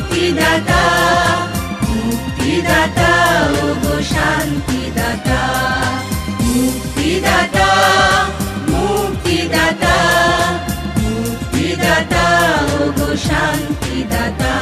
মুক্তিদাতা মুক্তিদাতা ও গো শান্তিদাতা। মুক্তিদাতা মুক্তিদাতা মুক্তিদাতা ও গো শান্তিদাতা।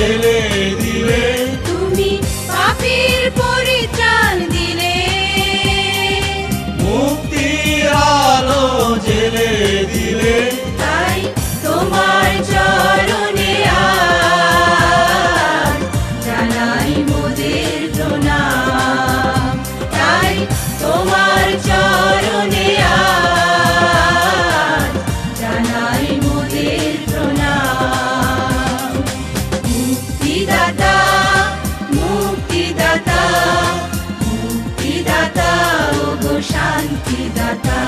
silly. দাতা ও গো শান্তি দাতা